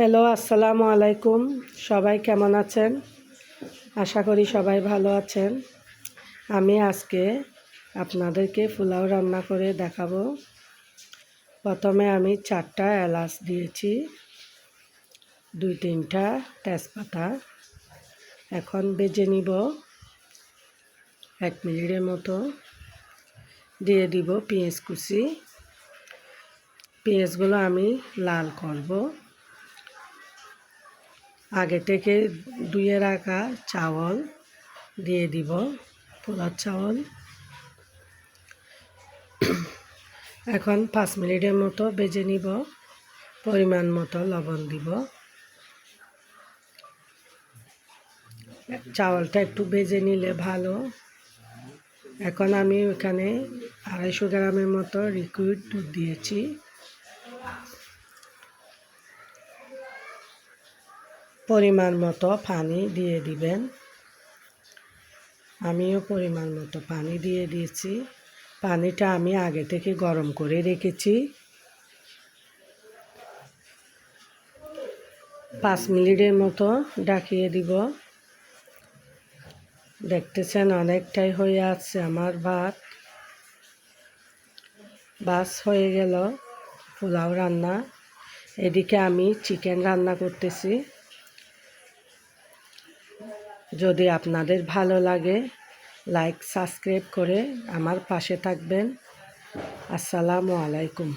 Hello, আসসালামু আলাইকুম। সবাই কেমন আছেন? আশা করি সবাই ভালো আছেন। আমি আজকে আপনাদেরকে পোলাও রান্না করে দেখাবো। প্রথমে আমি চারটা এলাচ দিয়েছি, দুই তিনটা তেজপাতা। এখন বেজে নিব এক মিনিটের মতো। দিয়ে দিব পেঁয়াজ কুচি। পেঁয়াজগুলো আমি লাল করব। আগে থেকে ধুয়ে রাখা চাউল দিয়ে দিব পোলার চাউল এখন পাঁচ মিনিটের মতো বেজে নিব, পরিমাণ মতো লবণ দিব। চাউলটা একটু বেজে নিলে ভালো। এখন আমি ওখানে আড়াইশো গ্রামের মতো রিকুইড দুধ দিয়েছি। পরিমাণ মতো পানি দিয়ে দিবেন। আমিও পরিমাণ মতো পানি দিয়ে দিয়েছি। পানিটা আমি আগে থেকে গরম করে রেখেছি। পাঁচ মিনিটের মতো ডাকিয়ে দিব। দেখতেছেন অনেকটাই হয়ে আছে আমার ভাত। বাস হয়ে গেল পোলাও রান্না। এদিকে আমি চিকেন রান্না করতেছি। যদি আপনাদের ভালো লাগে লাইক সাবস্ক্রাইব করে আমার পাশে থাকবেন। আসসালামু আলাইকুম।